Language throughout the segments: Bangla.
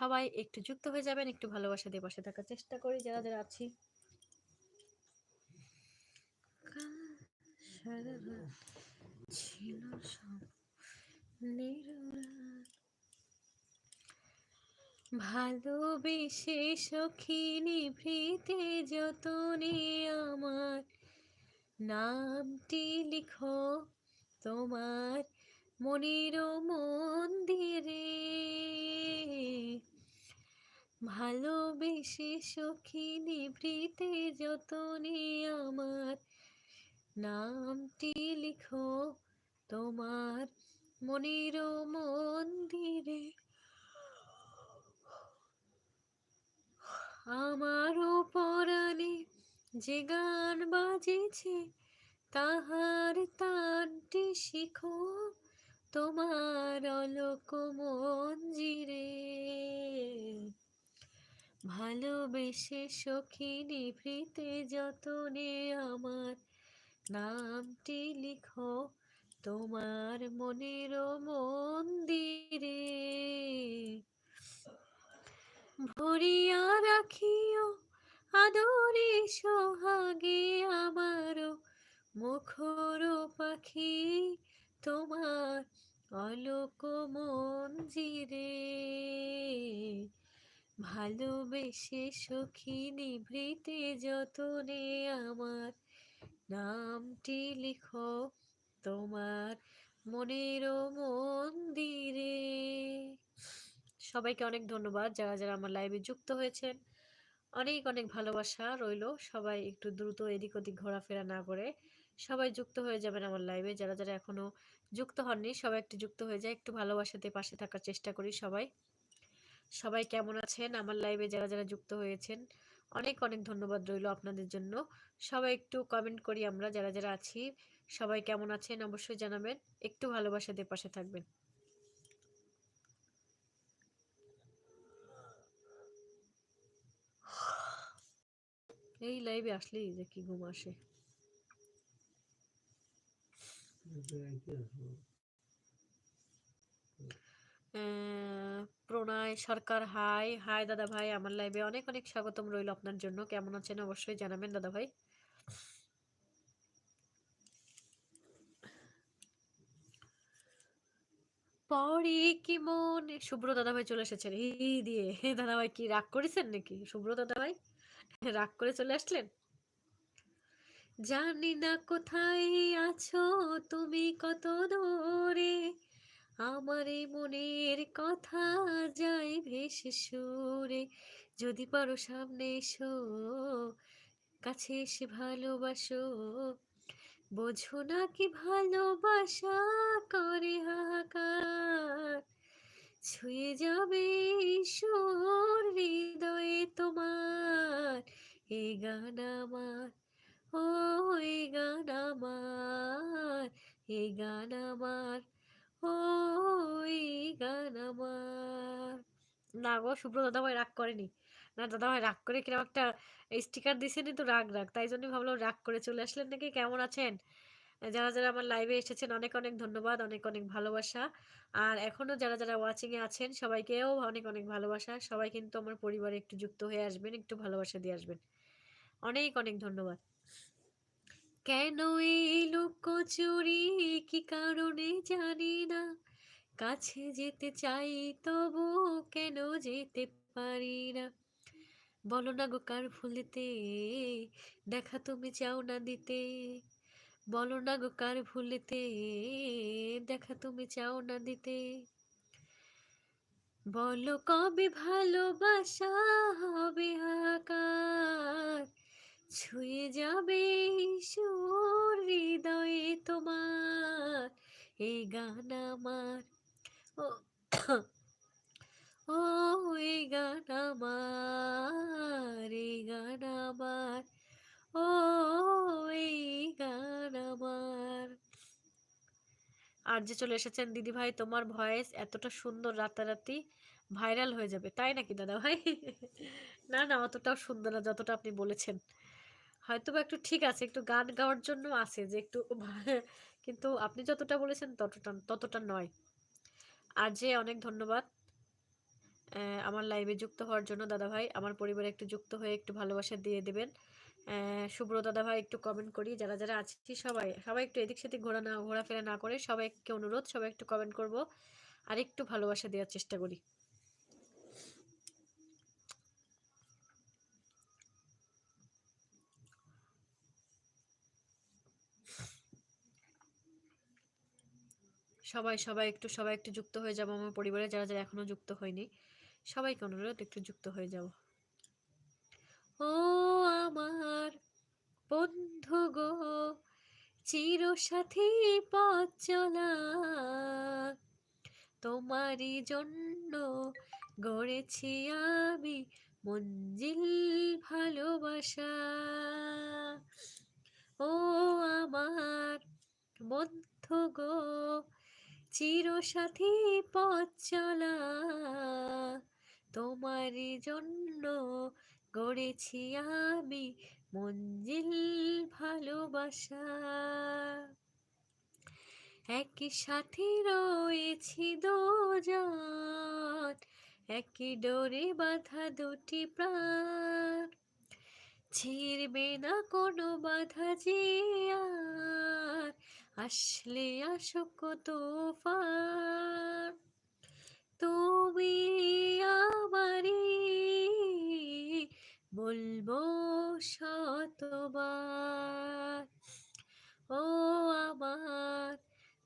সবাই একটু যুক্ত হয়ে যাবেন, একটু ভালোবাসা দিয়ে পাশে থাকার চেষ্টা করি, যারা যারা আছি। ভালোবেসে সখী নিভৃতে যতনে আমার, নামটি লিখো তোমার মনের মন্দিরে ভালোবেসে সখী নিভৃতে যতনে আমার। নামটি লিখো তোমার মনের মন্দিরে। আমার পরাণে যে গান বাজেছে, তাহার তানটি শিখো তোমার অলোক মঞ্জিরে ভালোবেসে সখী নিভৃতে যতনে আমার। নামটি লিখো তোমার মনের মন্দিরে। ভরিয়া রাখিও আদরে সোহাগে আমারও মুখর পাখি তোমার অলোক মঞ্জিরে ভালোবেসে সখী নিভৃতে যতনে আমার। নামটি লিখো তোমার মনের মন্দিরে। সবাইকে অনেক ধন্যবাদ যারা যারা আমার লাইভে যুক্ত হয়েছেন। অনেক অনেক ভালোবাসা রইল। সবাই একটু দ্রুত এদিক ওদিক ঘোরাফেরা না করে সবাই যুক্ত হয়ে যাবেন আমার লাইভে যারা যারা এখনও যুক্ত হননি, সবাই একটু যুক্ত হয়ে যায়। একটু ভালোবাসাতে পাশে থাকার চেষ্টা করি সবাই। সবাই কেমন আছেন? আমার লাইভে যারা যারা যুক্ত হয়েছেন, অনেক অনেক ধন্যবাদ রইল আপনাদের জন্য। সবাই একটু কমেন্ট করি আমরা, যারা যারা আছি, সবাই কেমন আছেন অবশ্যই জানাবেন। একটু ভালোবাসা পাশে থাকবেন। এই লাইভে আসলেই যে কি ঘুম আসে। প্রণয় সরকার, হাই। হাই দাদা ভাই, আমার লাইভে অনেক অনেক স্বাগতম রইল আপনার জন্য। কেমন আছেন? অবশ্যই জানাবেন দাদা ভাই। পরে কি মন? শুভ্র দাদা ভাই চলে এসেছেন। এই দিয়ে। দাদা ভাই কি, রাগ করেছেন নাকি? শুভ্র দাদা ভাই, রাগ করে চলে আসলেন? জানি না কোথায় আছো, তুমি কত দূরে? আমার এই মনের কথা যায় ভেসে সুরে। যদি পারো সামনে এসো, কাছে এসে ভালোবাসো। বোঝো না কি ভালোবাসা করে হাহাকার। ছুঁয়ে যাবে ঈশ্বর হৃদয়ে তোমার। এ গান আমার, ও এ গান আমার, এ গান আমার। ও এই গান আমার। না গো, শুভ্র দাদাভাই রাগ করেনি। না দাদাভাই রাগ করে কীরকম একটা স্টিকার দিছেনি তো রাগ রাগ। তাই জন্য ভাবলাম রাগ করে চলে আসলেন নাকি? কেমন আছেন? যারা যারা আমার লাইভে এসেছেন, অনেক অনেক ধন্যবাদ, অনেক অনেক ভালোবাসা। আর এখনও যারা যারা ওয়াচিংয়ে আছেন, সবাইকেও অনেক অনেক ভালোবাসা। সবাই কিন্তু আমার পরিবারে একটু যুক্ত হয়ে আসবেন, একটু ভালোবাসা দিয়ে আসবেন। অনেক অনেক ধন্যবাদ। কেন এই লোক চুরি? কি কারণে জানি না। কাছে যেতে চাই তবু কেন যেতে পারি না? বলো না গো কার ভুলিতে? দেখা তুমি চাও না দিতে। বলো না গো কার ভুলিতে? দেখা তুমি চাও না দিতে। বলো কবে ভালোবাসা হবে আকার ছুঁয়ে যাবে ঈশ্বর হৃদয়ে তোমার, এই গান আমার। ও ও, এই গান আমার, এই গান আমার। ও, এই গান আমার। আর যে চলে এসেছেন দিদি ভাই তোমার ভয়েস এতটা সুন্দর রাতারাতি ভাইরাল হয়ে যাবে, তাই নাকি দাদা ভাই না না, অতটাও সুন্দর না, যতটা আপনি বলেছেন। হয়তো একটু ঠিক আছে, একটু গান গাওয়ার জন্য আছে যে একটু কিন্তু আপনি যতটা বলেছেন ততটা ততটা নয়। আর যে অনেক ধন্যবাদ আমার লাইভে যুক্ত হওয়ার জন্য দাদা ভাই আমার পরিবারে একটু যুক্ত হয়ে একটু ভালোবাসা দিয়ে দেবেন। শুভ্র দাদা ভাই একটু কমেন্ট করি। যারা যারা আছি সবাই সবাই একটু এদিক সেদিক ঘোরা না, ঘোরাফেরা না করে সবাইকে অনুরোধ, সবাই একটু কমেন্ট করব। আর একটু ভালোবাসা দেওয়ার চেষ্টা করি। সবাই সবাই একটু সবাই একটু যুক্ত হয়ে যাব আমার পরিবারে, যারা যারা এখনও যুক্ত হয়নি। সবাইকে অনুরোধ, একটু যুক্ত হয়ে যাব। ও আমার বন্ধু গো, চির সাথী পথ চলা। তোমারই জন্য গড়েছি আমি মঞ্জিল ভালোবাসা। ও আমার বন্ধু গো চিরসাথী পথ চলা। তোমারই জন্য গড়েছি আমি মঞ্জিল ভালোবাসা। একই সাথে রয়েছি দুজন, একই ডোরে বাধা দুটি প্রাণ। ছিড়বে না কোনো বাধা যে আর আসলে আসক তোফান, তুমি আমারি বলব শতবার। ও আমার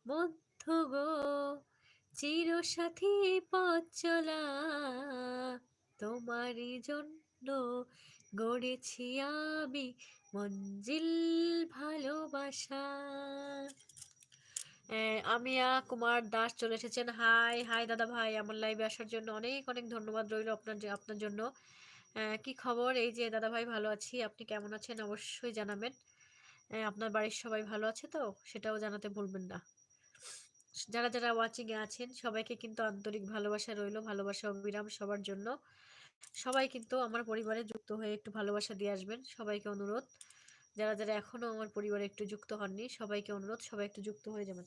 মধ্য গো, চিরসাথী পথ চলা, তোমারই জন্য গড়েছি আমি মঞ্জিল ভালোবাসা। আমিয়া কুমার দাস চলে এসেছেন। হাই হাই দাদা ভাই, আমার লাইভে আসার জন্য অনেক অনেক ধন্যবাদ রইল আপনার আপনার জন্য। কি খবর? এই যে দাদা ভাই ভালো আছি, আপনি কেমন আছেন অবশ্যই জানাবেন। আপনার বাড়ির সবাই ভালো আছে তো? সেটাও জানাতে ভুলবেন না। যারা যারা ওয়াচিংয়ে আছেন, সবাইকে কিন্তু আন্তরিক ভালোবাসা রইল, ভালোবাসা, অবিরাম সবার জন্য। সবাই কিন্তু আমার পরিবারে যুক্ত হয়ে একটু ভালোবাসা দিয়ে আসবেন। সবাইকে অনুরোধ। যারা যারা এখনও আমার পরিবারে একটু যুক্ত হননি, সবাইকে অনুরোধ, সবাই একটু যুক্ত হয়ে যাবেন।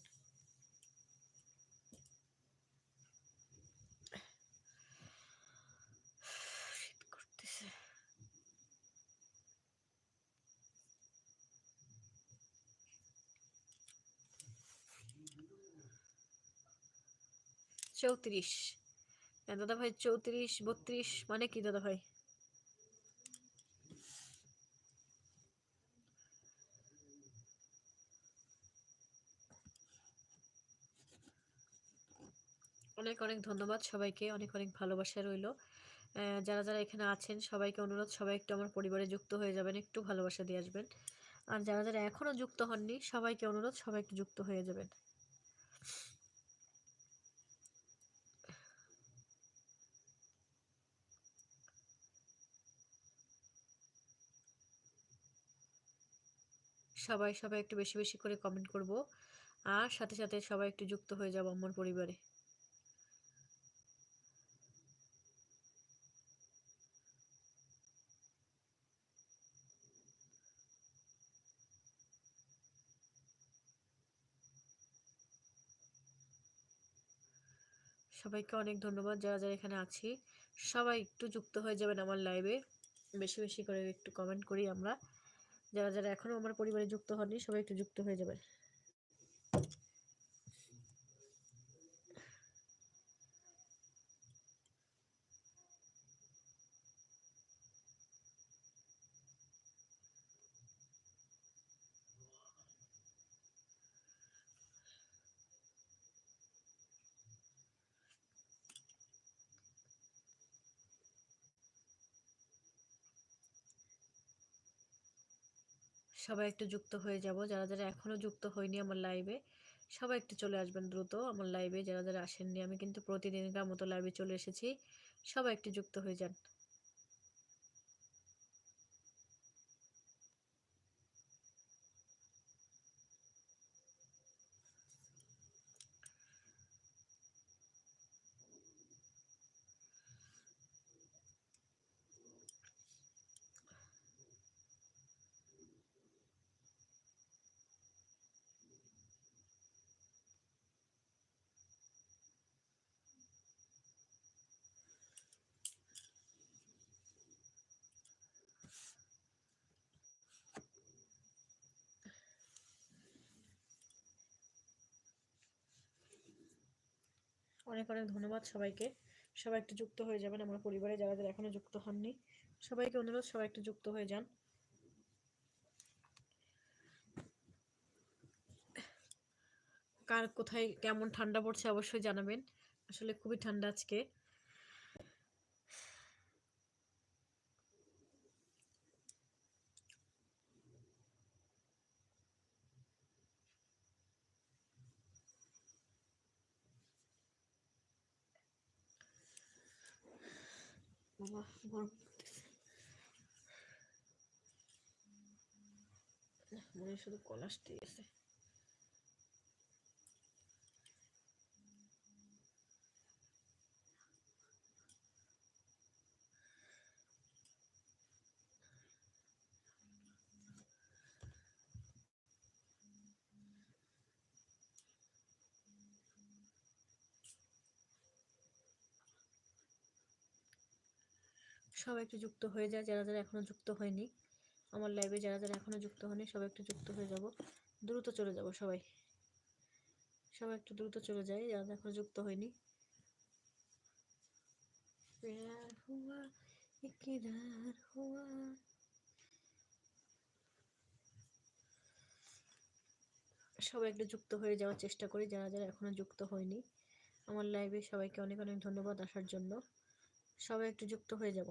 চৌত্রিশ। দাদা ভাই চৌত্রিশ, বত্রিশ মানে কি দাদা ভাই অনেক অনেক ধন্যবাদ সবাইকে। অনেক অনেক ভালোবাসা রইল। যারা যারা এখানে আছেন, সবাইকে অনুরোধ, সবাই একটু আমার পরিবারে যুক্ত হয়ে যাবেন, একটু ভালোবাসা দিয়ে আসবেন। আর যারা যারা এখনও যুক্ত হননি, সবাইকে অনুরোধ, সবাই একটু যুক্ত হয়ে যাবেন। সবাই সবাই একটু বেশি বেশি করে কমেন্ট করব। আর সাথে সাথে সবাই একটু যুক্ত হয়ে যাব আমার পরিবারে। সবাইকে অনেক ধন্যবাদ, যারা যারা এখানে আছি। সবাই একটু যুক্ত হয়ে যাবেন আমার লাইভে বেশি বেশি করে একটু কমেন্ট করি আমরা। যারা যারা এখনও আমার পরিবারে যুক্ত হননি, সবাই একটু যুক্ত হয়ে যাবেন। সবাই একটু যুক্ত হয়ে যাব। যারা যারা এখনও যুক্ত হয়নি আমার লাইভে সবাই একটু চলে আসবেন দ্রুত আমার লাইভে যারা যারা আসেননি, আমি কিন্তু প্রতিদিনকার মতো লাইভে চলে এসেছি। সবাই একটু যুক্ত হয়ে যান। অনেক অনেক ধন্যবাদ সবাইকে। সবাই একটু যুক্ত হয়ে যাবেন আমার পরিবারে, যারা যারা এখনও যুক্ত হননি। সবাইকে অনুরোধ, সবাই একটু যুক্ত হয়ে যান। কার কোথায় কেমন ঠান্ডা পড়ছে অবশ্যই জানাবেন। আসলে খুবই ঠান্ডা আজকে। বাবা গরম মনে শুধু কলাসটি আছে সবাই একটু যুক্ত হয়ে যায় যারা যারা এখনো যুক্ত হয়নি আমার লাইভে যারা যারা এখনো যুক্ত হয়নি সবাই একটু যুক্ত হয়ে যাব দ্রুত চলে যাব সবাই সবাই একটু দ্রুত চলে যায় যারা যারা এখনো যুক্ত হয়নি प्यार हुआ इकरार हुआ সবাই একটু যুক্ত হয়ে যাওয়ার চেষ্টা করি যারা যারা এখনো যুক্ত হয়নি আমার লাইভে সবাইকে অনেক অনেক ধন্যবাদ আসার জন্য সবাই একটু যুক্ত হয়ে যাব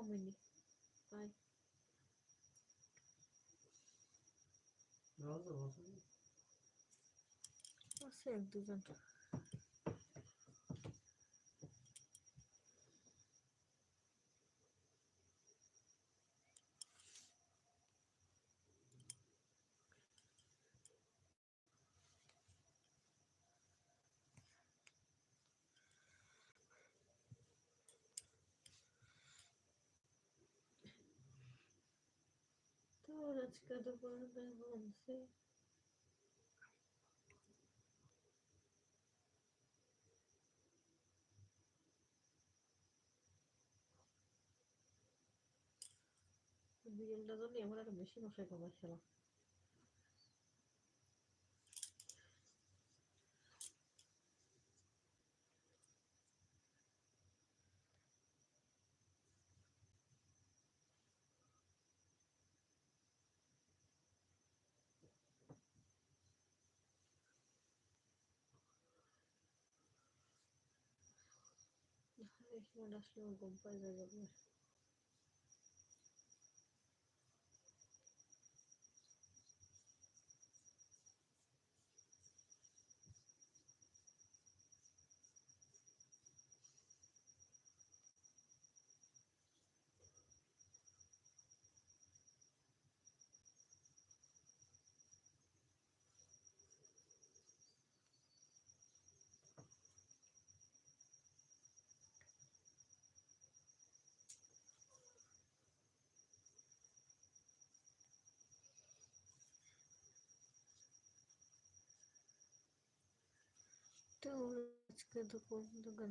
কমেনি বাই আছে এক দুজন তোর আজকে দুপুর বলছে বিড়ালটা জন্য আমার একটা বেশি মশাই কামাচ্ছিল এই সময় আসলে আমার ঘুম পাই যায় যাবে তোর আজকে দুপুর দোকান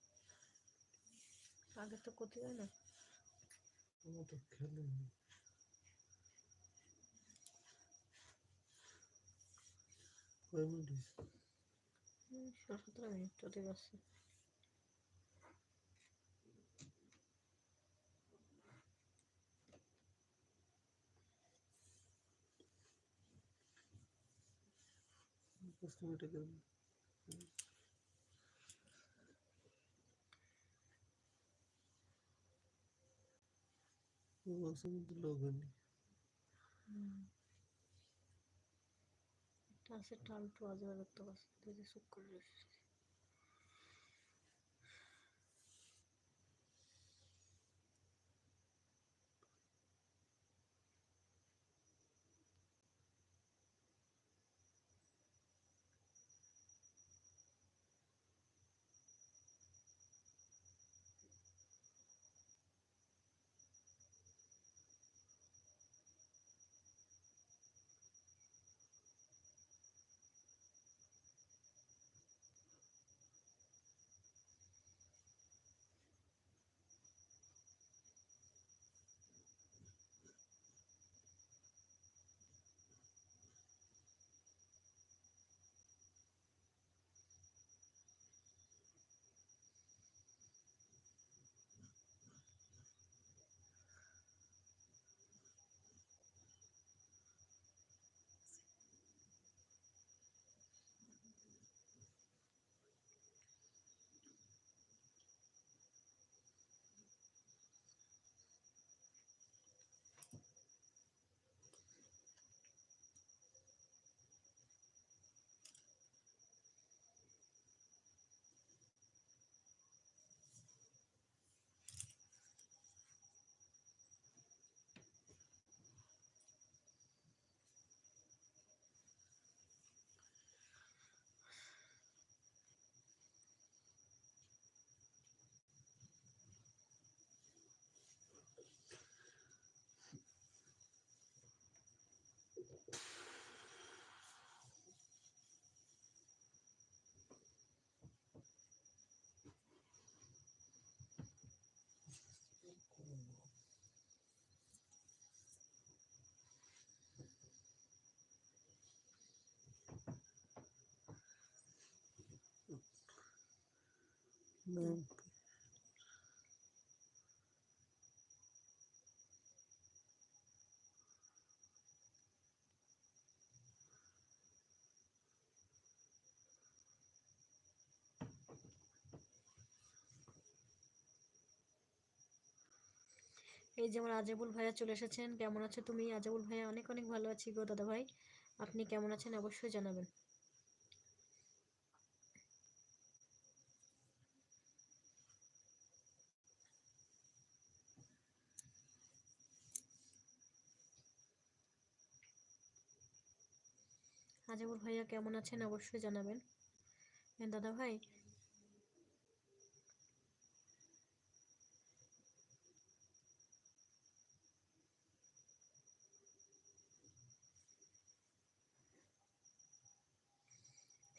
আগে তো করতে যায় না। আমার তো খেলে কয় মিনিট ষোলো সতেরো মিনিট পাঁচ মিনিটে বলছে কিন্তু লোক হয়নি। একটা টাল টু আজ পাচ্ছি দিদি চুপ করে রয়েছে এই যে আমার আজাবুল ভাইয়া চলে এসেছেন, কেমন আছো তুমি? আজাবুল ভাইয়া, অনেক অনেক ভালো আছি গো দাদা ভাই আপনি কেমন আছেন অবশ্যই জানাবেন। আজাবুল ভাইয়া কেমন আছেন অবশ্যই জানাবেন। হ্যাঁ দাদা ভাই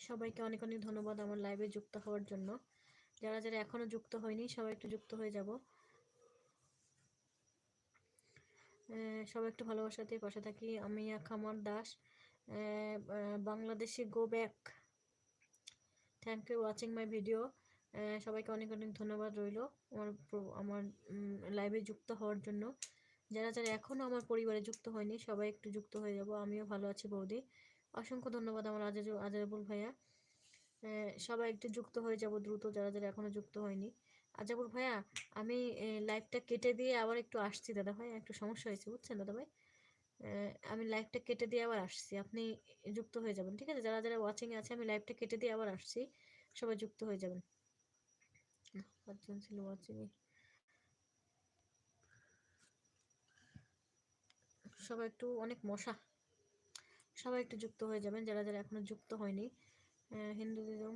সবাইকে অনেক অনেক ধন্যবাদ আমার লাইভে যুক্ত হওয়ার জন্য। যারা যারা এখনও যুক্ত হয়নি, সবাই একটু যুক্ত হয়ে যাব। সবাই একটু ভালোবাসা দিয়ে পাশে থাকি। আমি খামার Das Bangladeshi go back thank you watching my video সবাইকে অনেক অনেক ধন্যবাদ রইল আমার আমার লাইভে যুক্ত হওয়ার জন্য। যারা যারা এখনও আমার পরিবারে যুক্ত হয়নি, সবাই একটু যুক্ত হয়ে যাব। আমিও ভালো আছি বৌদি। অসংখ্য ধন্যবাদ আমার আজ আজাবুল ভাইয়া। সবাই একটু যুক্ত হয়ে যাব দ্রুত, যারা যারা এখনও যুক্ত হয়নি। আজাবুল ভাইয়া, আমি লাইভটা কেটে দিয়ে আবার একটু আসছি, দাদা ভাই, একটু সমস্যা হয়েছে, বুঝছেন, দাদা ভাই? আমি লাইভটা কেটে দিয়ে আবার আসছি, আপনি যুক্ত হয়ে যাবেন, ঠিক আছে? যারা যারা ওয়াচিংয়ে আছে, আমি লাইভটা কেটে দিয়ে আবার আসছি, সবাই যুক্ত হয়ে যাবেন। ছিল ওয়াচিংয়ে সবাই একটু অনেক মশা। সবাই একটু যুক্ত হয়ে যাবেন যারা যারা এখনও যুক্ত হয়নি হিন্দুদিজম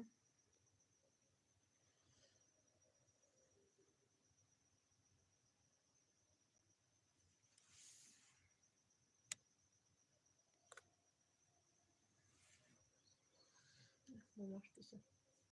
বোম আসতেছে।